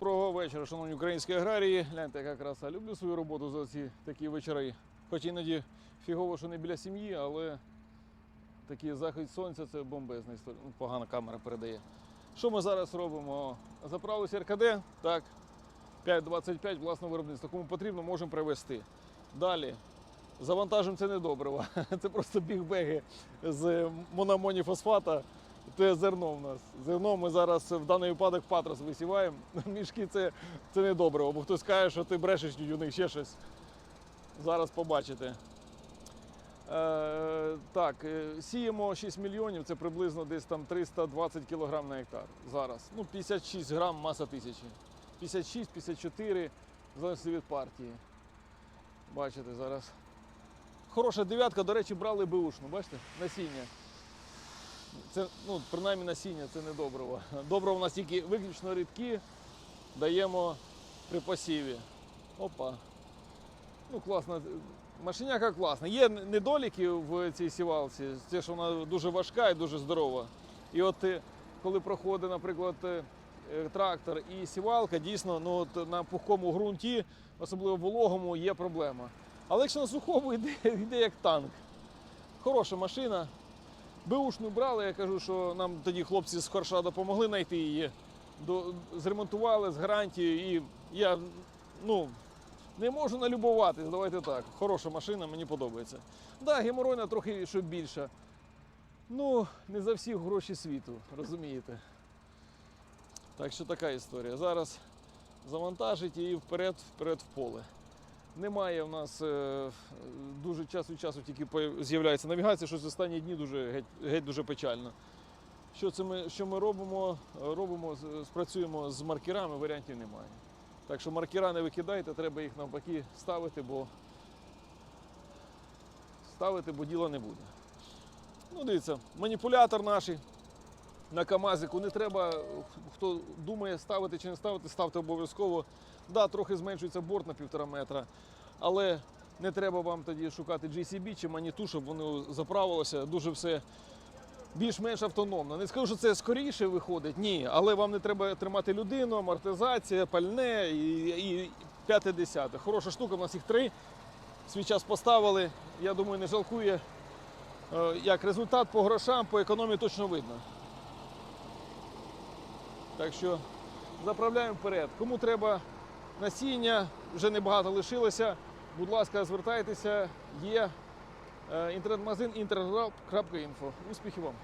Доброго вечора, шановні українські аграрії. Гляньте, яка краса. Люблю свою роботу за ці такі вечори. Хоч іноді фігово, що не біля сім'ї, але такий захід сонця це бомбезна історія. Ну, погана камера передає. Що ми зараз робимо? Заправилися РКД, так, 5,25 власне виробництво. Кому потрібно, можемо привезти. Далі. Завантажимо це не добриво. Це просто бігбеги з мономоніфосфата. Це зерно в нас. Зерно ми зараз в даний випадок патрос висіваємо. Мішки це, це не добриво, бо хтось каже, що ти брешеш у них ще щось. Зараз побачите. Е, так, е, сіємо 6 мільйонів, це приблизно десь там 320 кг на гектар зараз. Ну, 56 грам маса тисячі. 56-54, в залежності від партії. Бачите зараз. Хороша дев'ятка, до речі, брали беушну, бачите? Насіння. Це, ну, принаймні насіння, це не добриво. Добриво у нас тільки виключно рідкі, даємо при посіві. Опа. Ну, класно. Машиняка класна. Є недоліки в цій сівалці, те, що вона дуже важка і дуже здорова. І от е, коли проходить, наприклад, е, трактор і сівалка, дійсно ну, от на пухкому ґрунті, особливо вологому, є проблема. Але якщо на сухому йде, йде як танк. Хороша машина. Беушну брали, я кажу, що нам тоді хлопці з Хорша допомогли знайти її. Зремонтували з гарантією. І я ну, не можу налюбуватись, давайте так. Хороша машина, мені подобається. Да, геморойна трохи що більша. Ну, не за всіх гроші світу, розумієте? Так що така історія. Зараз завантажить і вперед, вперед в поле. Немає в нас е, дуже час від часу тільки з'являється навігація, що з останні дні дуже геть, геть дуже печально. Що, це ми, що ми робимо? Робимо, спрацюємо з маркерами, варіантів немає. Так що маркера не викидайте, треба їх навпаки ставити, бо ставити, бо діла не буде. Ну, дивіться, маніпулятор наш на Камазику не треба, хто думає ставити чи не ставити, ставте обов'язково. Да, трохи зменшується борт на півтора метра, але не треба вам тоді шукати GCB чи маніту, щоб воно заправилося. Дуже все більш-менш автономно. Не скажу, що це скоріше виходить, ні, але вам не треба тримати людину, амортизація, пальне і, і п'яте десяте. Хороша штука, у нас їх три. Свій час поставили. Я думаю, не жалкує. Е, Як результат по грошам, по економії точно видно. Так що заправляємо вперед. Кому треба насіння, вже небагато лишилося. Будь ласка, звертайтеся, є е, інтернет-магазин інтерграп.інфо. Успіхів вам!